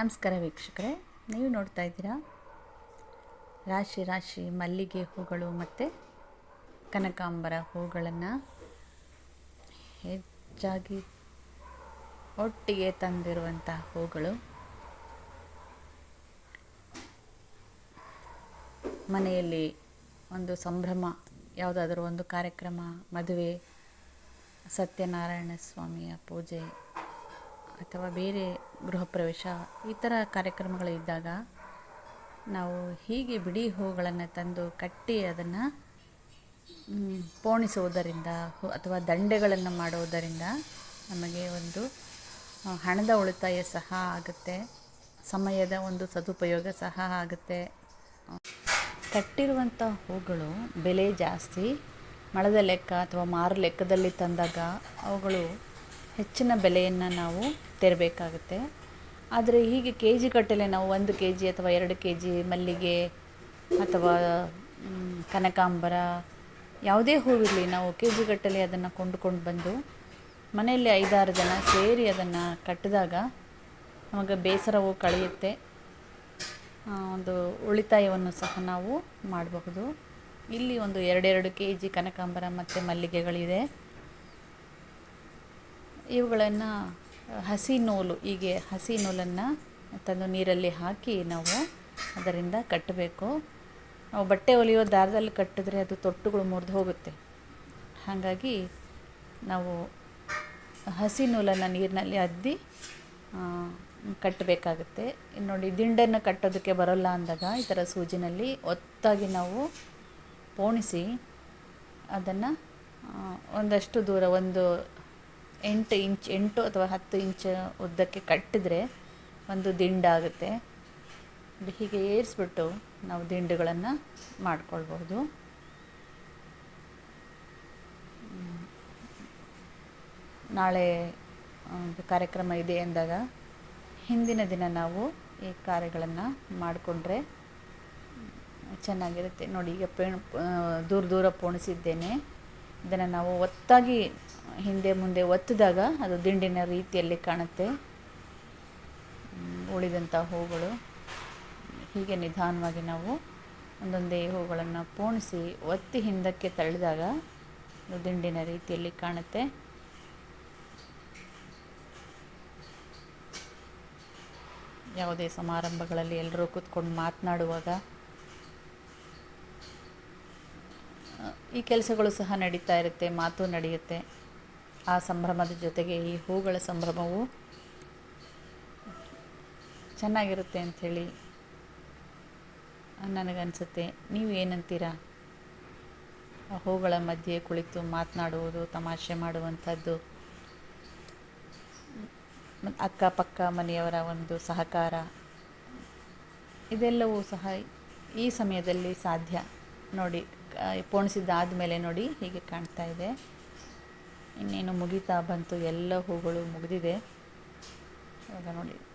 ನಮಸ್ಕಾರ ವೀಕ್ಷಕರೇ, ನೀವು ನೋಡ್ತಾ ಇದ್ದೀರಾ? ರಾಶಿ ರಾಶಿ ಮಲ್ಲಿಗೆ ಹೂಗಳು ಮತ್ತು ಕನಕಾಂಬರ ಹೂಗಳನ್ನು ಹೆಚ್ಚಾಗಿ ಒಟ್ಟಿಗೆ ತಂದಿರುವಂಥ ಹೂಗಳು. ಮನೆಯಲ್ಲಿ ಒಂದು ಸಂಭ್ರಮ, ಯಾವುದಾದ್ರೂ ಒಂದು ಕಾರ್ಯಕ್ರಮ, ಮದುವೆ, ಸತ್ಯನಾರಾಯಣ ಸ್ವಾಮಿಯ ಪೂಜೆ ಅಥವಾ ಬೇರೆ ಗೃಹ ಪ್ರವೇಶ, ಈ ಥರ ಕಾರ್ಯಕ್ರಮಗಳಿದ್ದಾಗ ನಾವು ಹೀಗೆ ಬಿಡಿ ಹೂಗಳನ್ನು ತಂದು ಕಟ್ಟಿ ಅದನ್ನು ಪೋಣಿಸುವುದರಿಂದ ಅಥವಾ ದಂಡೆಗಳನ್ನು ಮಾಡುವುದರಿಂದ ನಮಗೆ ಒಂದು ಹಣದ ಉಳಿತಾಯ ಸಹ ಆಗುತ್ತೆ. ಸಮಯದ ಒಂದು ಸದುಪಯೋಗ ಸಹ ಆಗುತ್ತೆ. ಕಟ್ಟಿರುವಂಥ ಹೂಗಳು ಬೆಲೆ ಜಾಸ್ತಿ, ಮಳದ ಲೆಕ್ಕ ಅಥವಾ ಮಾರು ಲೆಕ್ಕದಲ್ಲಿ ತಂದಾಗ ಅವುಗಳು ಹೆಚ್ಚಿನ ಬೆಲೆಯನ್ನು ನಾವು ತೆರಬೇಕಾಗುತ್ತೆ. ಆದರೆ ಹೀಗೆ ಕೆ ಜಿ ಗಟ್ಟಲೆ ನಾವು ಒಂದು ಕೆ ಜಿ ಅಥವಾ ಎರಡು ಕೆ ಜಿ ಮಲ್ಲಿಗೆ ಅಥವಾ ಕನಕಾಂಬರ ಯಾವುದೇ ಹೂವಿರಲಿ ನಾವು ಕೆ ಜಿ ಗಟ್ಟಲೆ ಅದನ್ನು ಕೊಂಡುಕೊಂಡು ಬಂದು ಮನೆಯಲ್ಲಿ ಐದಾರು ಜನ ಸೇರಿ ಅದನ್ನು ಕಟ್ಟಿದಾಗ ನಮಗೆ ಬೇಸರವು ಕಳೆಯುತ್ತೆ. ಒಂದು ಉಳಿತಾಯವನ್ನು ಸಹ ನಾವು ಮಾಡಬಹುದು. ಇಲ್ಲಿ ಒಂದು ಎರಡೆರಡು ಕೆ ಜಿ ಕನಕಾಂಬರ ಮತ್ತು ಮಲ್ಲಿಗೆಗಳಿದೆ. ಇವುಗಳನ್ನು ಹಸಿ ನೂಲು, ಹೀಗೆ ಹಸಿ ನೂಲನ್ನು ತಂದು ನೀರಲ್ಲಿ ಹಾಕಿ ನಾವು ಅದರಿಂದ ಕಟ್ಟಬೇಕು. ನಾವು ಬಟ್ಟೆ ಹೊಲಿಯೋ ದಾರದಲ್ಲಿ ಕಟ್ಟಿದ್ರೆ ಅದು ತೊಟ್ಟುಗಳು ಮುರಿದು ಹೋಗುತ್ತೆ. ಹಾಗಾಗಿ ನಾವು ಹಸಿ ನೂಲನ್ನು ನೀರಿನಲ್ಲಿ ಅದ್ದಿ ಕಟ್ಟಬೇಕಾಗುತ್ತೆ. ನೋಡಿ, ದಿಂಡನ್ನು ಕಟ್ಟೋದಕ್ಕೆ ಬರೋಲ್ಲ ಅಂದಾಗ ಈ ಥರ ಸೂಜಿನಲ್ಲಿ ಒತ್ತಾಗಿ ನಾವು ಪೋಣಿಸಿ ಅದನ್ನು ಒಂದಷ್ಟು ದೂರ ಒಂದು ಎಂಟು ಇಂಚ್, ಎಂಟು ಅಥವಾ ಹತ್ತು ಇಂಚ್ ಉದ್ದಕ್ಕೆ ಕಟ್ಟಿದರೆ ಒಂದು ದಿಂಡಾಗುತ್ತೆ ಹೀಗೆ ಏರಿಸ್ಬಿಟ್ಟು ನಾವು ದಿಂಡುಗಳನ್ನು ಮಾಡಿಕೊಳ್ಬಹುದು. ನಾಳೆ ಒಂದು ಕಾರ್ಯಕ್ರಮ ಇದೆ ಎಂದಾಗ ಹಿಂದಿನ ದಿನ ನಾವು ಈ ಕಾರ್ಯಗಳನ್ನು ಮಾಡಿಕೊಂಡ್ರೆ ಚೆನ್ನಾಗಿರುತ್ತೆ. ನೋಡಿ, ಈಗ ಪೇಣ್ ದೂರ ದೂರ ಪೋಣಿಸಿದ್ದೇನೆ. ಇದನ್ನು ನಾವು ಒತ್ತಾಗಿ ಹಿಂದೆ ಮುಂದೆ ಒತ್ತಿದಾಗ ಅದು ದಿಂಡಿನ ರೀತಿಯಲ್ಲಿ ಕಾಣುತ್ತೆ. ಉಳಿದಂಥ ಹೂಗಳು. ಹೀಗೆ ನಿಧಾನವಾಗಿ ನಾವು ಒಂದೊಂದೇ ಹೂಗಳನ್ನು ಪೋಣಿಸಿ ಒತ್ತಿ ಹಿಂದಕ್ಕೆ ತಳ್ಳಿದಾಗ ಅದು ದಿಂಡಿನ ರೀತಿಯಲ್ಲಿ ಕಾಣುತ್ತೆ. ಯಾವುದೇ ಸಮಾರಂಭಗಳಲ್ಲಿ ಎಲ್ಲರೂ ಕೂತ್ಕೊಂಡು ಮಾತನಾಡುವಾಗ ಈ ಕೆಲಸಗಳು ಸಹ ನಡೀತಾ ಇರುತ್ತೆ, ಮಾತು ನಡೆಯುತ್ತೆ. ಆ ಸಂಭ್ರಮದ ಜೊತೆಗೆ ಈ ಹೂಗಳ ಸಂಭ್ರಮವು ಚೆನ್ನಾಗಿರುತ್ತೆ ಅಂಥೇಳಿ ನನಗನ್ಸುತ್ತೆ. ನೀವು ಏನಂತೀರಾ? ಆ ಹೂಗಳ ಮಧ್ಯೆ ಕುಳಿತು ಮಾತನಾಡುವುದು, ತಮಾಷೆ ಮಾಡುವಂಥದ್ದು. ಅಕ್ಕಪಕ್ಕ ಮನೆಯವರ ಒಂದು ಸಹಕಾರ. ಇದೆಲ್ಲವೂ ಸಹ ಈ ಸಮಯದಲ್ಲಿ ಸಾಧ್ಯ. ನೋಡಿ ಪೋಣಿಸಿದ್ದಾದ ಮೇಲೆ ನೋಡಿ ಹೀಗೆ ಕಾಣ್ತಾ ಇದೆ. ಇನ್ನೇನು ಮುಗಿತಾ ಬಂತು ಎಲ್ಲ ಹೂಗಳು ಮುಗಿದಿದೆ. ಇವಾಗ ನೋಡಿ.